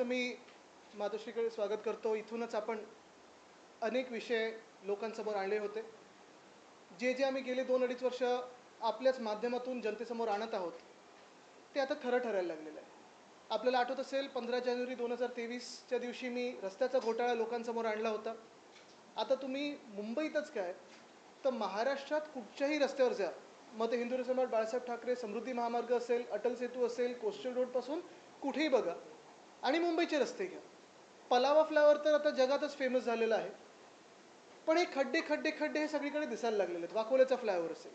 मी मातोश्रीकडे स्वागत करतो. इथूनच आपण अनेक विषय लोकांसमोर आणले होते. जे जे आम्ही गेले दोन अडीच वर्ष आपल्याच माध्यमातून जनतेसमोर आणत आहोत ते आता खरं ठरायला लागलेलं आहे. आपल्याला आठवत असेल पंधरा जानेवारी दोन हजार तेवीसच्या दिवशी मी रस्त्याचा घोटाळा लोकांसमोर आणला होता. आता तुम्ही मुंबईतच काय तर महाराष्ट्रात कुठच्याही रस्त्यावर जा. मग ते हिंदू समाज बाळासाहेब ठाकरे समृद्धी महामार्ग असेल अटल सेतू असेल कोस्टल रोडपासून कुठेही बघा. आणि मुंबईचे रस्ते घ्या. पलावा फ्लावर तर आता जगातच फेमस झालेला आहे. पण हे खड्डे खड्डे खड्डे हे सगळीकडे दिसायला लागलेले आहेत. वाकोल्याचा फ्लायओव्हर असेल.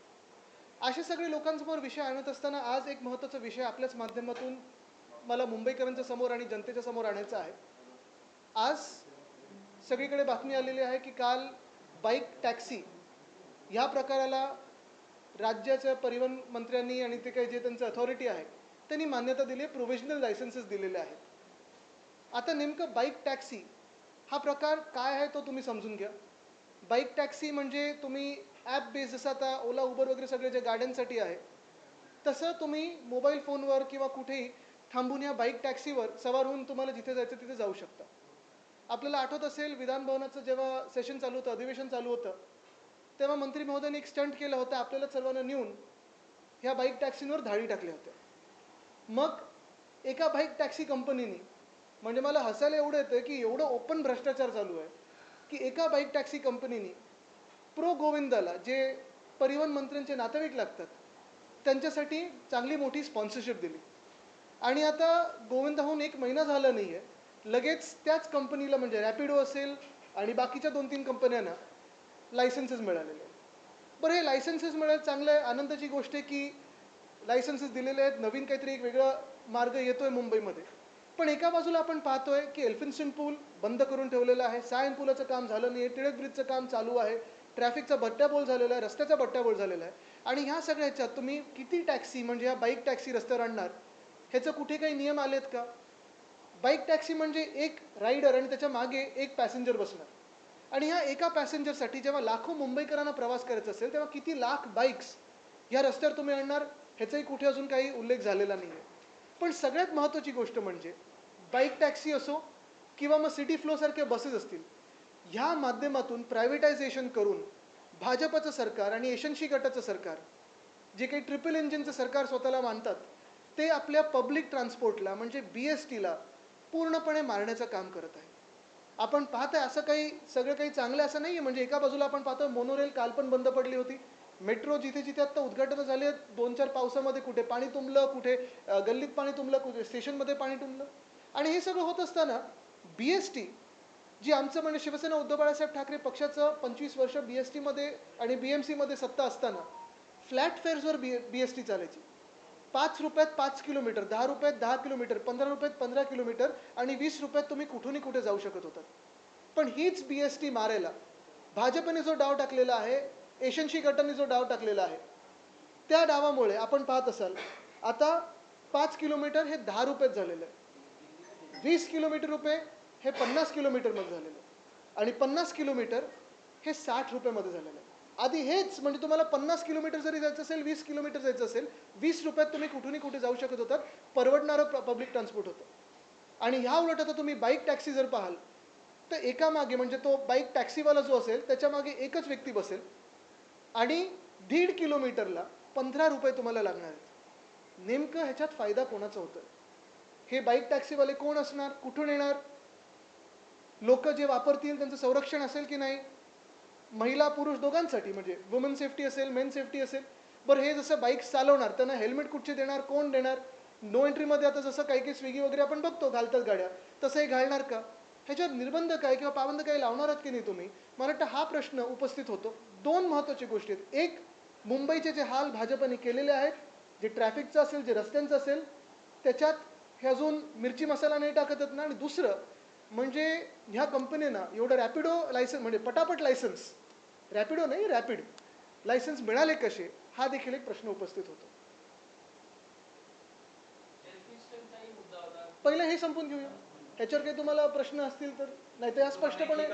असे सगळे लोकांसमोर विषय आणत असताना आज एक महत्त्वाचा विषय आपल्याच माध्यमातून मला मुंबईकरांच्या समोर आणि जनतेच्या समोर आणायचा आहे. आज सगळीकडे बातमी आलेली आहे की काल बाईक टॅक्सी ह्या प्रकाराला राज्याच्या परिवहन मंत्र्यांनी आणि ते काही जे त्यांचं अथॉरिटी आहे त्यांनी मान्यता दिली आहे प्रोव्हिजनल लायसन्सेस दिलेले आहेत. आता नेमकं बाईक टॅक्सी हा प्रकार काय आहे तो तुम्ही समजून घ्या. बाईक टॅक्सी म्हणजे तुम्ही ॲप बेस जसं आता ओला उबर वगैरे सगळे जे गाड्यांसाठी आहे तसं तुम्ही मोबाईल फोनवर किंवा कुठेही थांबून या बाईक टॅक्सीवर सवार होऊन तुम्हाला जिथे जायचं तिथे जाऊ शकता. आपल्याला आठवत असेल विधान भवनाचं जेव्हा सेशन चालू होतं अधिवेशन चालू होतं तेव्हा मंत्री महोदयांनी एक स्टंट केलं होतं आपल्याला सर्वांना नेऊन ह्या बाईक टॅक्सींवर धाडी टाकल्या होत्या. मग एका बाईक टॅक्सी कंपनीने म्हणजे मला हसायला एवढं येतं की एवढं ओपन भ्रष्टाचार चालू आहे की एका बाईक टॅक्सी कंपनीने प्रो गोविंदाला जे परिवहन मंत्र्यांचे नातेवाईक लागतात त्यांच्यासाठी चांगली मोठी स्पॉन्सरशिप दिली. आणि आता गोविंदाहून एक महिना झाला नाही आहे लगेच त्याच कंपनीला म्हणजे रॅपिडो असेल आणि बाकीच्या दोन तीन कंपन्यांना लायसन्सेस मिळालेले आहेत. बरं हे लायसन्सेस मिळाले चांगलं आहे. आनंदाची गोष्ट आहे की लायसन्सेस दिलेले आहेत. नवीन काहीतरी एक वेगळा मार्ग येतो आहे मुंबईमध्ये. पण एका बाजूला आपण पाहतोय की एल्फिन्स्टन पूल बंद करून ठेवलेला आहे. सायन पुलाचं काम झालं नाही टिळक ब्रिजचं काम चालू आहे. ट्रॅफिकचा भट्ट्याबोल झालेला आहे. रस्त्याचा भट्ट्याबोल झालेला आहे. आणि ह्या सगळ्या ह्याच्यात तुम्ही किती टॅक्सी म्हणजे ह्या बाईक टॅक्सी रस्त्यावर आणणार ह्याचं कुठे काही नियम आलेत का? बाईक टॅक्सी म्हणजे एक रायडर आणि त्याच्यामागे एक पॅसेंजर बसणार. आणि ह्या एका पॅसेंजरसाठी जेव्हा लाखो मुंबईकरांना प्रवास करायचा असेल तेव्हा किती लाख बाईक्स या रस्त्यावर तुम्ही आणणार? ह्याचाही कुठे अजून काही उल्लेख झालेला नाही आहे पण सगळ्यात महत्त्वाची गोष्ट म्हणजे बाईक टॅक्सी असो किंवा मग सिटी फ्लोसारख्या बसेस असतील ह्या माध्यमातून प्रायव्हेटायझेशन करून भाजपचं सरकार आणि एशनशी गटाचं सरकार जे काही ट्रिपल इंजिनचं सरकार स्वतःला मानतात ते आपल्या पब्लिक ट्रान्सपोर्टला म्हणजे बी एस टीला पूर्णपणे मारण्याचं काम करत आहे. आपण पाहतोय असं काही सगळं काही चांगलं असं नाही आहे म्हणजे एका बाजूला आपण पाहतोय मोनोरेल काल पण बंद पडली होती. मेट्रो जिथे जिथे आत्ता उद्घाटनं झाली आहेत दोन चार पावसामध्ये कुठे पाणी तुंबलं कुठे गल्लीत पाणी तुंबलं कुठे स्टेशनमध्ये पाणी तुंबलं. आणि हे सगळं होत असताना बी एस टी जी आमचं म्हणजे शिवसेना उद्धव बाळासाहेब ठाकरे पक्षाचं पंचवीस वर्ष बी एस टीमध्ये आणि बी एम सीमध्ये सत्ता असताना फ्लॅट फेअर्सवर बी बी एस टी चालायची. पाच रुपयात पाच किलोमीटर दहा रुपयात दहा किलोमीटर पंधरा रुपयात पंधरा किलोमीटर आणि वीस रुपयात तुम्ही कुठूनही कुठे जाऊ शकत होतात. पण हीच बी एस टी मारायला भाजपने जो डाव टाकलेला आहे एशनशी गटाने जो डाव टाकलेला आहे त्या डावामुळे आपण पाहत असाल आता पाच किलोमीटर हे दहा रुपयात झालेलं आहे. वीस किलोमीटर रुपये हे पन्नास किलोमीटरमध्ये झालेलं आहे आणि पन्नास किलोमीटर हे साठ रुपयामध्ये झालेलं आहे आधी हेच म्हणजे तुम्हाला पन्नास किलोमीटर जरी जायचं असेल वीस किलोमीटर जायचं असेल वीस रुपयात तुम्ही कुठूनही कुठे जाऊ शकत होतात. परवडणारं पब्लिक ट्रान्सपोर्ट होतं. आणि ह्या उलट आता तुम्ही बाईक टॅक्सी जर पाहाल तर एका मागे म्हणजे तो बाईक टॅक्सीवाला जो असेल त्याच्यामागे एकच व्यक्ती बसेल. आणि दीड किलोमीटरला पंधरा रुपये तुम्हाला लागणार आहेत. नेमकं ह्याच्यात फायदा कोणाचा होतं हे बाईक टॅक्सीवाले कोण असणार? कुठून येणार? लोक जे वापरतील त्यांचं संरक्षण असेल की नाही? महिला पुरुष दोघांसाठी म्हणजे वुमन सेफ्टी असेल मेन सेफ्टी असेल. बरं हे जसं बाईक चालवणार त्यांना हेल्मेट कुठचे देणार कोण देणार? नो एंट्रीमध्ये आता जसं काही काही स्विगी वगैरे आपण बघतो घालतात गाड्या तसंही घालणार का? ह्याच्यावर निर्बंध काय किंवा पाबंद काय लावणार आहात की नाही तुम्ही? मला वाटतं हा प्रश्न उपस्थित होतो. दोन महत्त्वाची गोष्टी आहेत. एक मुंबईचे जे हाल भाजपने केलेले आहेत जे ट्रॅफिकचं असेल जे रस्त्यांचं असेल त्याच्यात हे अजून मिरची मसाला नाही टाकत ना आणि दुसरं म्हणजे ह्या कंपनीना एवढं रॅपिडो लायसन्स म्हणजे पटापट लायसन्स रॅपिडो नाही रॅपिड लायसन्स मिळाले कसे हा देखील एक प्रश्न उपस्थित होतो. पहिलं हे संपून घेऊया. ह्याच्यावर काही तुम्हाला प्रश्न असतील तर नाही तर स्पष्टपणे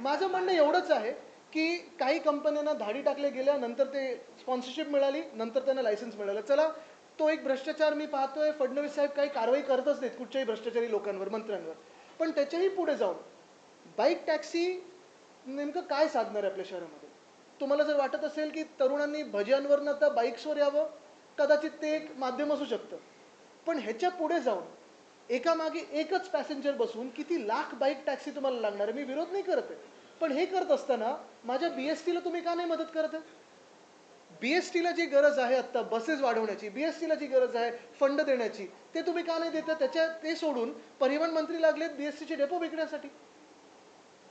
माझं म्हणणं एवढंच आहे की काही कंपन्यांना धाडी टाकले गेल्या नंतर ते स्पॉन्सरशिप मिळाली नंतर त्यांना लायसन्स मिळालं. चला तो एक भ्रष्टाचार मी पाहतोय. फडणवीस साहेब काही कारवाई करतच नाहीत कुठच्याही भ्रष्टाचारी लोकांवर मंत्र्यांवर. पण त्याच्याही पुढे जाऊन बाईक टॅक्सी नेमकं काय साधणार आहे आपल्या शहरामध्ये? तुम्हाला जर वाटत असेल की तरुणांनी भज्यांवरनं आता बाईक्सवर यावं कदाचित ते एक माध्यम असू शकतं. पण ह्याच्या पुढे जाऊन एका मागे एकच पॅसेंजर बसून किती लाख बाईक टॅक्सी तुम्हाला लागणार आहे? मी विरोध नाही करत आहे. पण हे करत असताना माझ्या बी एस टीला तुम्ही का नाही मदत करत आहे? बी एस टीला जी गरज आहे आत्ता बसेस वाढवण्याची बी एस टीला जी गरज आहे फंड देण्याची ते तुम्ही का नाही देता? त्याच्या ते सोडून परिवहन मंत्री लागलेत बी एस टीचे डेपो विकण्यासाठी.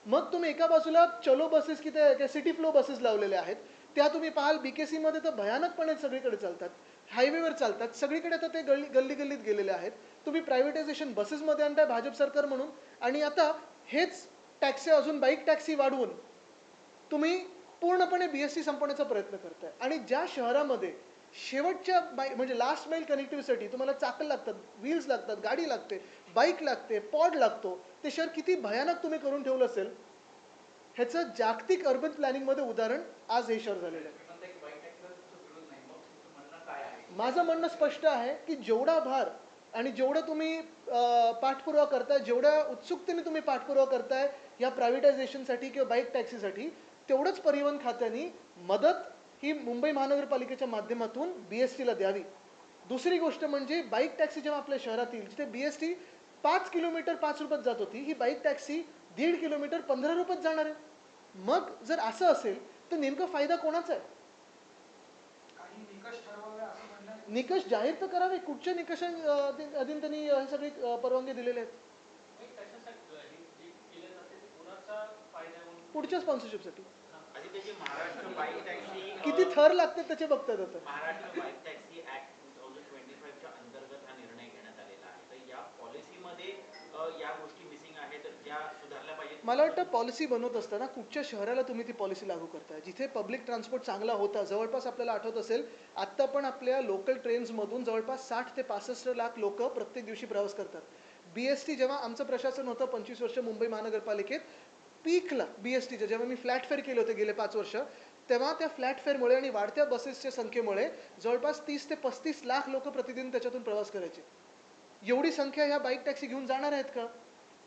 मग तुम्ही एका बाजूला चलो बसेस की त्या सिटी फ्लो बसेस लावलेल्या आहेत. त्या तुम्ही पाहाल बी के सीमध्ये तर भयानकपणे सगळीकडे चालतात. हायवेवर चालतात. सगळीकडे आता ते गल्ली गल्ली गल्लीत गेलेले आहेत. तुम्ही प्रायव्हेटायझेशन बसेसमध्ये आणताय भाजप सरकार म्हणून. आणि आता हेच टॅक्सी अजून बाईक टॅक्सी वाढवून तुम्ही पूर्णपणे बी एस टी संपवण्याचा प्रयत्न करताय. आणि ज्या शहरामध्ये शेवटच्या बाई म्हणजे लास्ट माईल कनेक्टिव्हिटीसाठी तुम्हाला चाकल लागतात व्हील्स लागतात गाडी लागते बाईक लागते पॉड लागतो ते शहर किती भयानक तुम्ही करून ठेवलं असेल ह्याचं जागतिक अर्बन प्लॅनिंगमध्ये उदाहरण आज हे शहर झालेलं आहे. आहे? माझं म्हणणं स्पष्ट आहे की जेवढा भार आणि जेवढं तुम्ही पाठपुरावा करताय जेवढ्या उत्सुकतेने तुम्ही पाठपुरावा करताय या प्रायव्हेटायझेशनसाठी किंवा बाईक टॅक्सीसाठी तेवढंच परिवहन खात्याने मदत ही मुंबई महानगरपालिकेच्या माध्यमातून बी एस टीला द्यावी. दुसरी गोष्ट म्हणजे बाईक टॅक्सी जेव्हा आपल्या शहरात येईल जिथे बी एस टी पाच किलोमीटर पाच रुपयात जात होती ही बाईक टॅक्सी दीड किलोमीटर पंधरा रुपयात जाणार आहे. मग जर असं असेल तर नेमका फायदा कोणाचा आहे? निकष जाहीर तर करावे. कुठच्या निकषां अधीन त्यांनी हे सगळे परवानगी दिलेले आहेत मग कशासाठी हे जे केले जाते ते कोणाचा फायदा आहे म्हणून पुढच्या स्पॉन्सरशिपसाठी किती थर लागते त्याचे बघतात आता? Maharashtra bike taxi act two thousand twenty फाईव्हच्या अंतर्गत हा निर्णय घेण्यात आलेला आहे. तर या पॉलिसीमध्ये या गोष्टी मिसिंग आहेत तर ज्या सुधारल्या पाहिजेत. मला वाटतं पॉलिसी बनवत असताना कुठच्या शहराला तुम्ही ती पॉलिसी लागू करताय? जिथे पब्लिक ट्रान्सपोर्ट चांगला होता जवळपास आपल्याला आठवत असेल आत्ता पण आपल्या लोकल ट्रेन्समधून जवळपास साठ ते पासष्ट लाख लोक प्रत्येक दिवशी प्रवास करतात. बी एस टी जेव्हा आमचं प्रशासन होतं पंचवीस वर्ष मुंबई महानगरपालिकेत पीकला बी एस टीच्या जेव्हा मी फ्लॅट फेअर केले होते गेले पाच वर्ष तेव्हा त्या फ्लॅट फेअरमुळे आणि वाढत्या बसेसच्या संख्येमुळे जवळपास तीस ते पस्तीस लाख लोक प्रतिदिन त्याच्यातून प्रवास करायचे. एवढी संख्या ह्या बाईक टॅक्सी घेऊन जाणार आहेत का?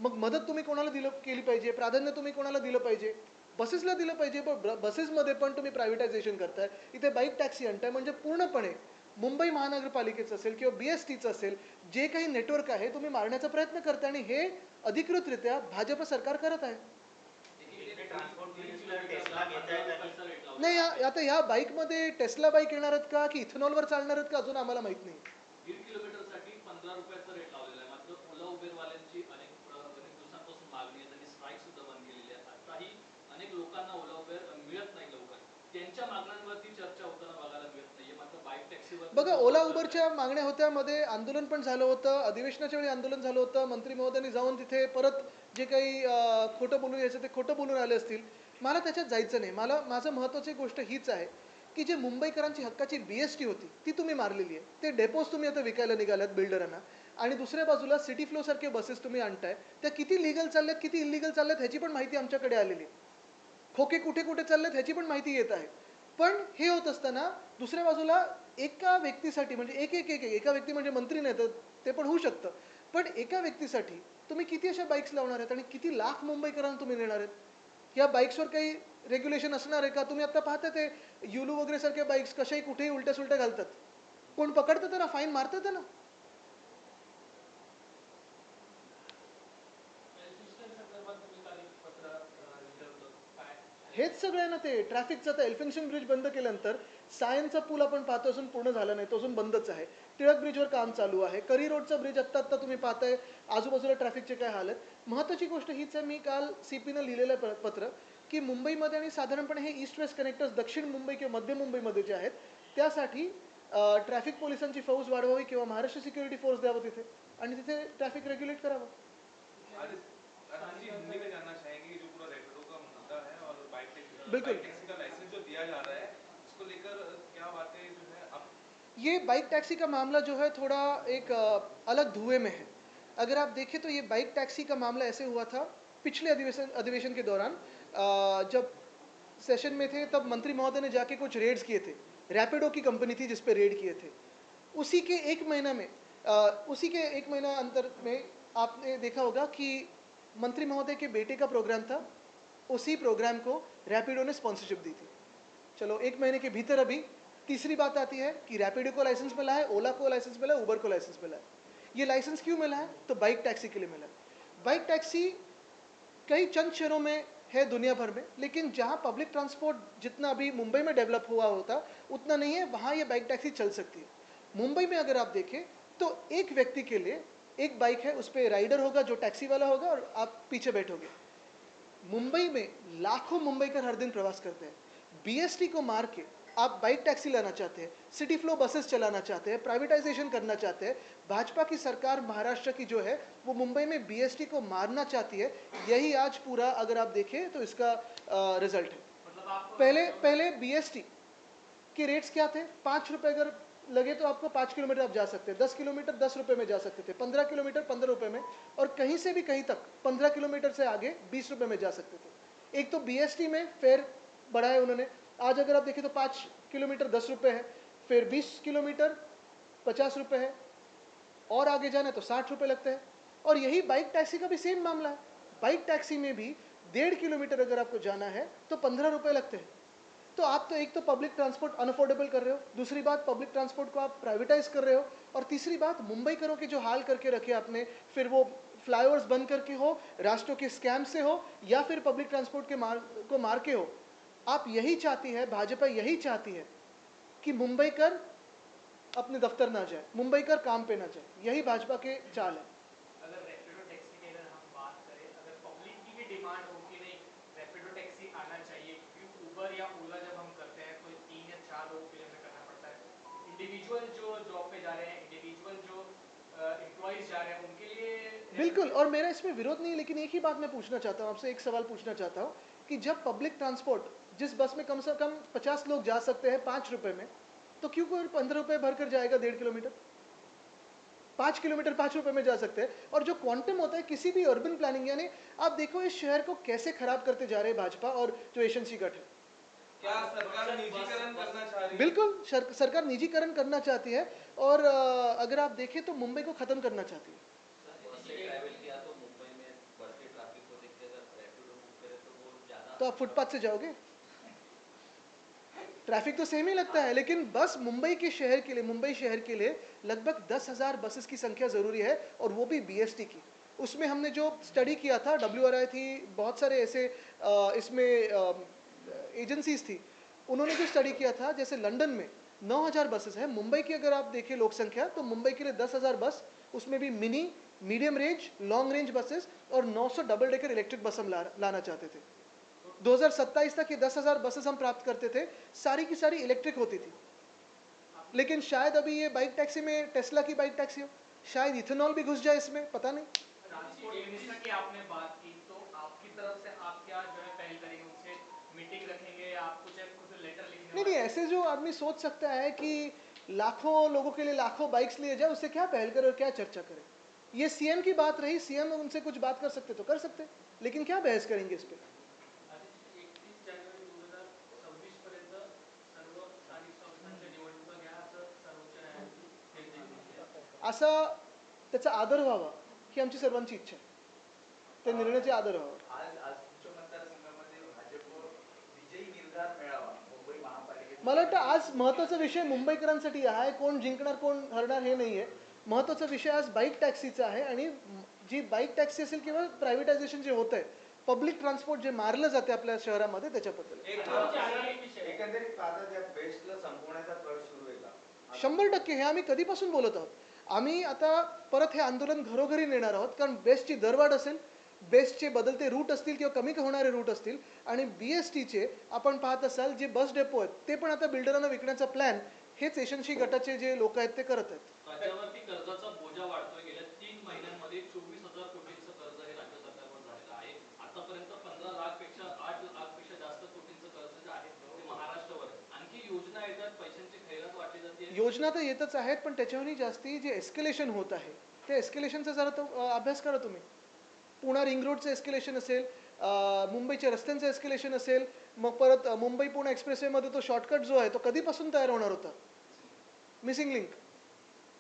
मग मदत तुम्ही कोणाला दिलं केली पाहिजे? प्राधान्य तुम्ही कोणाला दिलं पाहिजे? बसेसला दिलं पाहिजे पण ब- बसेसमध्ये पण तुम्ही प्रायव्हेटायझेशन करताय. इथे बाईक टॅक्सी आणताय म्हणजे पूर्णपणे मुंबई महानगरपालिकेचं असेल किंवा बी एस टीचं असेल जे काही नेटवर्क आहे तुम्ही मारण्याचा प्रयत्न करताय आणि हे अधिकृतरित्या भाजप सरकार करत आहे. नाही या- आता ह्या बाईकमध्ये टेस्ला बाईक येणार आहेत का की इथेनॉलवर चालणार आहेत का? अजून आम्हाला माहीत नाही. दीड किलोमीटरसाठी पंधरा रुपयाचा रेट लावलेला आहे. मात्र ओला उबेरवाल्यांची अनेक प्र- अनेक दिवसांपासून मागणी आहे. त्यांनी स्ट्राईक सुद्धा बंद केलेली आहे. आताही अनेक लोकांना ओला उबेर मिळत नाही लवकर. त्यांच्या मागण्यांवरती चर्चा होताना बघायला मिळत नाहीये. मात्र बाईक टॅक्सीवर बघा ओला उबरच्या मागण्या होत्या. मध्ये आंदोलन पण झालं होतं. अधिवेशनाच्या वेळी आंदोलन झालं होतं. मंत्री महोदयांनी जाऊन तिथे परत जे काही खोटं बोलून यायचं ते खोटं बोलून आले असतील मला त्याच्यात जायचं नाही. मला माझं महत्त्वाची गोष्ट हीच आहे की जे मुंबईकरांची हक्काची बी एस टी होती ती तुम्ही मारलेली आहे. ते डेपोज तुम्ही आता विकायला निघाल्यात बिल्डरांना आणि दुसऱ्या बाजूला सिटी फ्लोसारखे बसेस तुम्ही आणताय त्या किती लिगल चालल्यात किती इलिगल चालल्यात ह्याची पण माहिती आमच्याकडे आलेली आहे. खोके कुठे कुठे चाललेत ह्याची पण माहिती येत आहे. पण हे होत असताना दुसऱ्या बाजूला एका व्यक्तीसाठी म्हणजे एक एक एक एक- एका व्यक्ती म्हणजे मंत्री नाही तर ते पण होऊ शकतं. पण एका व्यक्तीसाठी तुम्ही किती अशा बाईक्स लावणार आहेत आणि किती लाख मुंबईकरांना तुम्ही नेणार आहेत? या बाईक्सवर काही रेग्युलेशन असणार आहे का? तुम्ही आता पाहता ते युलू वगैरे सारख्या बाईक्स कशाही कुठेही उलट्या सुलट्या घालतात. कोण पकडतं त्यांना फाईन मारतं ना एल्फिन्स्टन संदर्भात तुम्ही काल एक पत्र अं, लिहिलं होतं काय हेच सगळं आहे ना ते ट्रॅफिकचं आता एल्फिन्शन ब्रिज बंद केल्यानंतर सायनचा पूल आपण पाहतो अजून पूर्ण झाला नाही तो अजून बंदच आहे. टिळक ब्रिजवर काम चालू आहे. करी रोडचा ब्रिज आत्ता आत्ता तुम्ही पाहताय आजूबाजूला ट्रॅफिकचे काय हाल आहेत? महत्त्वाची गोष्ट हीच आहे मी काल सी पीनं लिहिलेलं आहे प- पत्र की मुंबईमध्ये आणि साधारणपणे हे ईस्ट वेस्ट कनेक्टर्स दक्षिण मुंबई किंवा मध्य मुंबईमध्ये जे आहेत त्यासाठी ट्रॅफिक पोलिसांची फौज वाढवावी किंवा महाराष्ट्र सिक्युरिटी फोर्स द्यावं तिथे? आणि तिथे ट्रॅफिक रेग्युलेट करावं? अब ये बाइक टैक्सी का मामला जो है थोड़ा एक अलग धुएँ में है। अगर आप देखें तो ये बाइक टैक्सी का मामला ऐसे हुआ था पिछले अधिवेशन अधिवेशन के दौरान जब सेशन में थे तब मंत्री महोदय ने जाके कुछ रेड्स किए थे। रैपिडो की कंपनी थी जिस पे रेड किए थे। उसी के एक महीना में उसी के एक महीना अंतर में आपने देखा होगा कि मंत्री महोदय के बेटे का प्रोग्राम था। उसी प्रोग्राम को रैपिडो ने स्पॉन्सरशिप दी थी। चलो, एक महीने के भीतर अभी तीसरी बात आती है कि रैपिडो को लाइसेंस मिला है ओला को लाइसेंस मिला है उबर को लाइसेंस मिला है। ये लाइसेंस क्यों मिला है? तो बाइक टैक्सी के लिए मिला है। बाइक टैक्सी कई चंद शहरों में है दुनिया भर में, लेकिन जहाँ पब्लिक ट्रांसपोर्ट जितना अभी मुंबई में डेवलप हुआ होता, उतना नहीं है, वहाँ ये बाइक टैक्सी चल सकती है। मुंबई में अगर आप देखें तो एक व्यक्ति के लिए एक बाइक है, उस पर राइडर होगा जो टैक्सी वाला होगा और आप पीछे बैठोगे। मुंबई में लाखों मुंबई कर हर दिन प्रवास करते हैं। बीएसटी को मार के आप बाइक टैक्सी लाना चाहते हैं सिटी फ्लो बसेस चलाना चाहते हैं प्राइवेटाइजेशन करना चाहते हैं भाजपा की सरकार महाराष्ट्र की जो है वो मुंबई में बीएसटी को मारना चाहती है यही आज पूरा अगर आप देखें तो इसका रिज़ल्ट है। मतलब पहले पहले बीएसटी के रेट्स क्या थे? पाँच रुपए अगर लगे तो आपको पाँच किलोमीटर आप जा सकते हैं। दस किलोमीटर दस रुपए में जा सकते थे, पंद्रह किलोमीटर पंद्रह रुपए में, और कहीं से भी कहीं तक पंद्रह किलोमीटर से आगे बीस रुपए में जा सकते थे। एक तो बीएसटी में फेयर बढ़ाए उन्होंने। आज अगर आप देखें तो पाँच किलोमीटर दस रुपये है, फिर बीस किलोमीटर पचास रुपये है, और आगे जाना तो साठ रुपये लगते हैं। और यही बाइक टैक्सी का भी सेम मामला है। बाइक टैक्सी में भी डेढ़ किलोमीटर अगर आपको जाना है तो पंद्रह रुपये लगते हैं। तो आप तो एक तो पब्लिक ट्रांसपोर्ट अनअफोर्डेबल कर रहे हो, दूसरी बात पब्लिक ट्रांसपोर्ट को आप प्राइवेटाइज कर रहे हो, और तीसरी बात मुंबई करो के जो हाल करके रखे आपने, फिर वो फ्लाईओवर्स बंद करके हो, राष्ट्रों के स्कैम से हो, या फिर पब्लिक ट्रांसपोर्ट के मार, को मार के हो, आप यही चाहती है, भाजपा यही चाहती है कि मुंबई कर अपने दफ्तर ना जाए, मुंबई कर काम पे ना जाए, यही भाजपा के चाल है। अगर इंडिविजुअल जो जॉब पे जा रहे हैं इंडिविजुअल जो एम्प्लॉयज़ जा रहे हैं, उनके लिए बिल्कुल, और मेरा इसमें विरोध नहीं लेकिन एक ही बात मैं पूछना चाहता हूँ, आपसे एक सवाल पूछना चाहता हूँ कि जब पब्लिक ट्रांसपोर्ट जिस बस में कम से कम पचास लोग जा सकते हैं पाँच रुपए में तो क्यों कोई पंद्रह रुपये भर कर जाएगा डेढ़ किलोमीटर? पाँच किलोमीटर पाँच रुपए में जा सकते हैं। और जो क्वांटम होता है, किसी भी अर्बन प्लानिंग यानी आप देखो इस शहर को कैसे खराब करते जा रहे हैं भाजपा और जो एशंसी गठ है बिल्कुल सरकार निजीकरण करना चाहती है और अगर आप देखें तो मुंबई को ख़त्म करना चाहती है। तो आप फुटपाथ से जाओगे? ट्रैफ़िक तो सेम ही लगता है, लेकिन बस मुंबई के शहर के लिए, मुंबई शहर के लिए लगभग दस हज़ार बसेस की संख्या ज़रूरी है और वो भी बीएसटी की। उसमें हमने जो स्टडी किया था डब्ल्यूआरआई थी, बहुत सारे ऐसे इसमें एजेंसीज थी उन्होंने जो स्टडी किया था जैसे लंदन में 9000 बसेस है। मुंबई की अगर आप देखें लोक संख्या तो मुंबई के लिए 10000 बस उसमें भी mini medium range long range buses और 900 डबल डेकर इलेक्ट्रिक बस हम ला, लाना चाहते थे। 2027 तक ये 10000 बसेस हम प्राप्त करते थे। सारी की सारी इलेक्ट्रिक होती थी। लेकिन शायद अभी ये बाइक टैक्सी में टेस्ला की बाइक टैक्सी हो शायद इथेनॉल भी घुस जाए इसमें पता नहीं। की आपने बात की तो आपकी तरफ़ से आप क्या जो है पहल करेंगे? मीटिंग रखेंगे आप कुछ कुछ लेटर लिखेंगे नहीं नहीं ऐसे जो आदमी सोच सकता है कि लाखों लोगों के लिए लाखों बाइक्स लिए जाए उससे क्या पहल करे और क्या चर्चा करे? ये सीएम की बात रही सीएम उनसे कुछ बात कर सकते तो कर सकते लेकिन क्या बहस करेंगे इस पर. असा त्याचा आदर व्हावा ही आमची सर्वांची इच्छा आहे. त्या निर्णयाचे आदर व्हावा. मला वाटतं आज महत्त्वाचा विषय मुंबईकरांसाठी आहे. कोण जिंकणार कोण हरणार हे नाही आहे महत्त्वाचा विषय आज बाईक टॅक्सीचा आहे आणि जी बाईक टॅक्सी असेल किंवा प्रायव्हेटायझेशन जे होत आहे पब्लिक ट्रान्सपोर्ट जे मारलं जाते आपल्या शहरामध्ये त्याच्याबद्दल. शंभर टक्के हे आम्ही कधीपासून बोलत आहोत? आम्ही आता परत हे आंदोलन घरोघरी नेणार आहोत कारण बेस्टची दरवाढ असेल बेस्टचे बदलते रूट असतील किंवा कमी होणारे रूट असतील आणि बी एस टीचे आपण पाहत असाल जे बस डेपो आहेत ते पण आता बिल्डरांना विकण्याचा प्लॅन हेच एशनशी गटाचे जे लोक आहेत ते करत आहेत. राज्यावरती कर्जाचा बोजा वाढतोय. गेल्या तीन महिन्यांमध्ये चोवीस हजार कोटींचं कर्ज हे राज्य सरकारवर झालेलं आहे. आतापर्यंत पंधरा लाखपेक्षा आठ लाखपेक्षा जास्त कोटींचं कर्ज जे आहे ते महाराष्ट्रावर आहे. आणखी योजना येतात पैशांची खैरात वाटली जाते. योजना तर येतच आहेत पण त्याच्याहूनही जास्ती जे एस्केलेशन होत आहे त्या एस्केलेशनचा जरा तो अभ्यास करा तुम्ही. पुणा रिंग रोडचं एस्केलेशन असेल मुंबईच्या रस्त्यांचं एस्केलेशन असेल मग परत मुंबई पुणे एक्सप्रेसवेमध्ये तो शॉर्टकट जो आहे तो कधीपासून तयार होणार होता? मिसिंग लिंक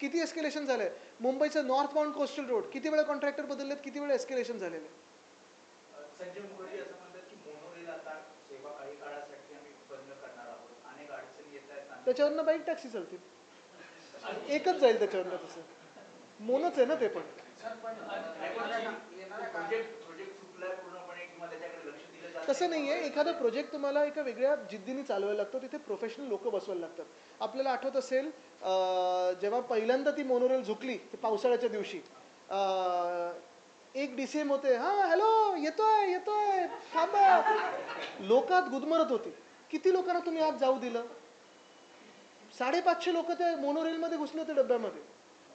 किती एस्केलेशन झालंय? मुंबईचं नॉर्थ बाउंड कोस्टल रोड किती वेळा कॉन्ट्रॅक्टर बदललेत? किती वेळा एस्केलेशन झालेलं? आहे संजय मुखर्जी असं म्हणतात की मोनोरेल आता सेवा काही काळासाठी आम्ही बंद करणार आहोत. अनेक अडचणी येत आहेत. त्याच्यावरनं बाईक टॅक्सी चालतील. एकच जाईल त्याच्यावरनं तसं. मोनच आहे ना ते पण. तसं नाही. आहे एखादा प्रोजेक्ट तुम्हाला एका वेगळ्या जिद्दीने चालवायला लागतो. तिथे प्रोफेशनल लोक बसवायला लागतात. आपल्याला आठवत असेल जेव्हा पहिल्यांदा ती मोनोरेल झुकली ते पावसाळ्याच्या दिवशी एक डी सी एम होते. हां हॅलो येतोय येतोय थांबा. लोकात गुदमरत होती. किती लोकांना तुम्ही आज जाऊ दिलं? साडेपाचशे लोक त्या मोनोरेलमध्ये घुसले होते डब्यामध्ये.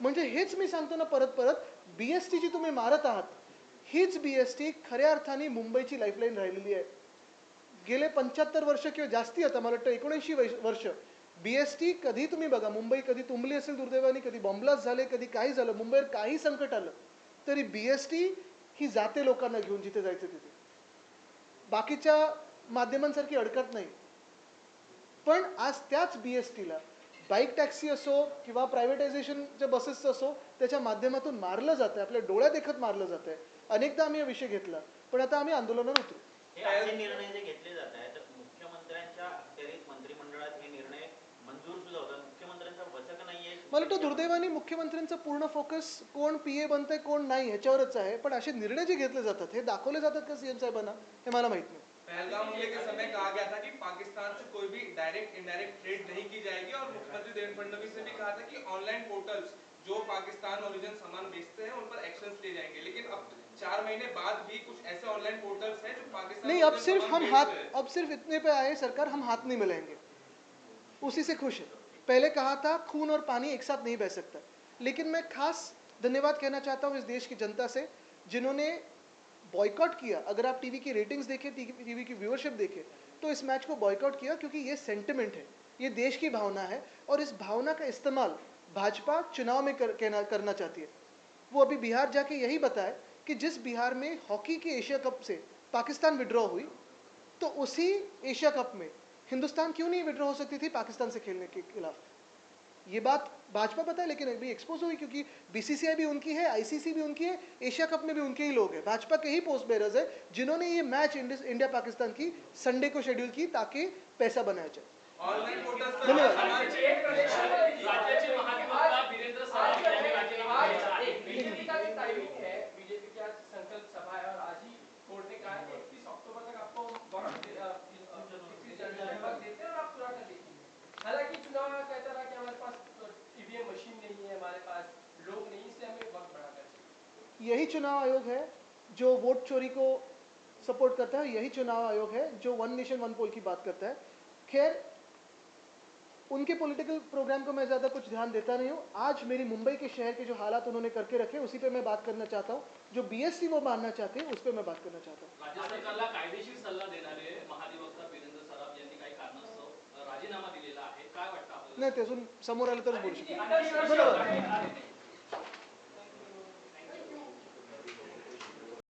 म्हणजे हेच मी सांगतो ना परत परत बी एस टी जी तुम्ही मारत आहात हीच बी एस टी खऱ्या अर्थाने मुंबईची लाईफलाईन राहिलेली आहे. गेले पंच्याहत्तर वर्ष किंवा जास्ती आता मला वाटतं एकोणऐंशी वर्ष. बी एस टी कधी तुम्ही बघा मुंबई कधी तुंबली असेल दुर्दैवाने कधी बॉम्बलास्ट झाले कधी काही झालं मुंबईवर काही संकट आलं तरी बी एस टी ही जाते लोकांना घेऊन जिथे जायचं तिथे. बाकीच्या माध्यमांसारखी अडकत नाही. पण आज त्याच बी एस टीला बाईक टॅक्सी असो किंवा प्रायव्हेटायझेशनच्या बसेसचं असो त्याच्या माध्यमातून मारलं जातं आपल्या डोळ्या देखत मारलं जातं आहे अनेकदा आम्ही हा विषय घेतला पण आता आम्ही आंदोलनावर उतरू हे असे निर्णय जे घेतले जात आहेत तर मुख्यमंत्र्यांच्या अखेरीस मंत्रिमंडळात हे निर्णय मंजूर सुद्धा होतात. मुख्यमंत्र्यांचा वचक नाहीये. मला वाटतं दुर्दैवाने मुख्यमंत्र्यांचा पूर्ण फोकस कोण पी ए बनतंय कोण नाही ह्याच्यावरच आहे. पण असे निर्णय जे घेतले जातात हे दाखवले जातात का सीएम साहेबांना हे मला माहीत नाही. पहलगाम हमले के समय कहा गया था कि पाकिस्तान से कोई भी डायरेक्ट इनडायरेक्ट ट्रेड नहीं की जाएगी और मुख्यमंत्री देवेंद्र फडणवीस ने भी कहा था कि ऑनलाइन पोर्टल्स जो पाकिस्तान ओरिजिन सामान बेचते हैं उन पर एक्शन लिए जाएँगे। लेकिन अब चार महीने बाद भी कुछ ऐसे ऑनलाइन पोर्टल्स हैं जो पाकिस्तान नहीं अब सिर्फ़ हम हाथ अब सिर्फ़ इतने पे आए सरकार हम हाथ नहीं मिलाएँगे। उसी से खुश है। पहले कहा था खून और पानी एक साथ नहीं बह सकता। लेकिन मैं खास धन्यवाद कहना चाहता हूँ इस देश की जनता से जिन्होंने बॉयकॉट किया। अगर आप टीवी की रेटिंग्स देखें टीवी की व्यूअरशिप देखें तो इस मैच को बॉयकॉट किया क्योंकि ये सेंटिमेंट है। ये देश की भावना है और इस भावना का इस्तेमाल भाजपा चुनाव में कर, कहना, करना चाहती है। वो अभी बिहार जाके यही बताए कि जिस बिहार में हॉकी के एशिया कप से पाकिस्तान विड्रॉ हुई तो उसी एशिया कप में हिंदुस्तान क्यों नहीं विड्रॉ हो सकती थी पाकिस्तान से खेलने के खिलाफ? ये बात भाजपा पता है लेकिन अभी एक्सपोज हुई क्योंकि बीसीसीआई भी उनकी है आईसीसी भी उनकी है एशिया कप में भी उनके ही लोग हैं। भाजपा के ही पोस्ट बेरर्स है जिन्होंने ये मैच इंडिया पाकिस्तान की संडे को शेड्यूल की ताकि पैसा बनाया जाए। ऑनलाइन पोर्टल्स पर राज्याचे महाधिवक्ता वीरेंद्र सराफ यांनी राजीनामा द्यायचा आहे. बीजेपी का जो टाइमिंग है बीजेपी की आज संकल्प सभा है और आज ही कोर्ट ने कहा है कि इकतीस अक्टूबर तक आपको वक्त इकतीस जनवरी तक देते हैं और आप पूरा कर लीजिए हालाँकि चुनाव कहता रहा कि हमारे पास ईवीएम मशीन नहीं है हमारे पास लोग नहीं इसलिए हमें वक्त बढ़ाकर चाहिए। यही चुनाव आयोग है जो वोट चोरी को सपोर्ट करता है यही चुनाव आयोग है जो वन नेशन वन पोल की बात करता है। खैर उनके पॉलिटिकल प्रोग्राम को मैं ज़्यादा कुछ ध्यान देता नहीं हूँ। आज मेरी मुंबई के शहर के जो हालात उन्होंने करके रखे उसी पे मैं बात करना चाहता हूँ। जो बीएससी वो मानना चाहते हैं उस पर मैं बात करना चाहता हूँ। राज्य सरकारला कायदेशीर सल्ला देणारे महाधिवक्ता वीरेंद्र सराफ यांनी काही कारणास्तव राजीनामा दिलेला आहे. काय वाटतं नाही ते अजून समोर आलं तरच बोलू शकतो.